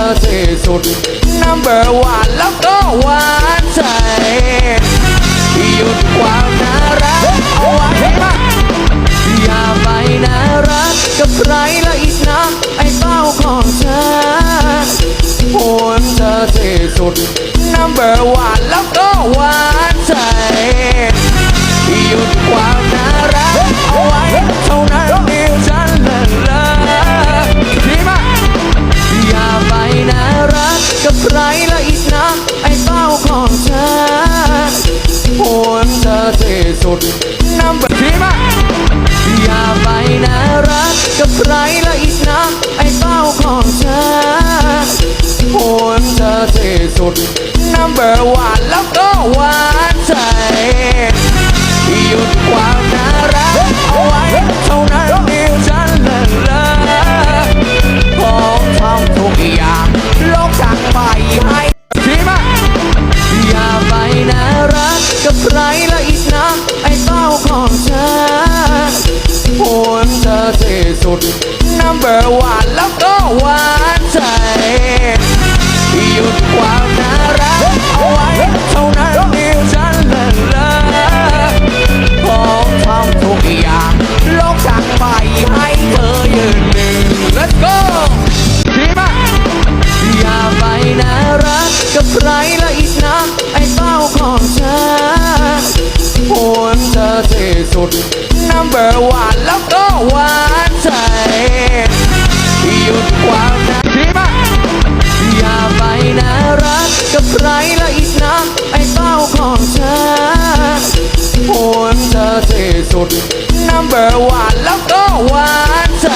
อที่สุด number one แล้วก็หวานใจ หยุดความน่ารักเอาไว้อย่าไปน่ารักกับใครละอีกนะ ไอ้เป้าของเธอหวนเธอที่สุด number one แล้วก็หวานใจ เธอหวนเธอที่สุดน้ำแบบนี้มาอย่าไปนะรักกับใครละอีกนะ ไอ้เต้าของเธอหวนเธอที่สุดน้ำเบอร์หวานแล้วก็ ไรละอีกนะ ไอ้เป้าของเธอโหนเธอที่สุด number one สุด number one แล้วก็หวานใจหยุดความนาทีมาอย่าไปน่ารักกับใครละอีกนะไอ้เป้าของเธอโหนเธอที่สุด number one แล้วก็หวานใจ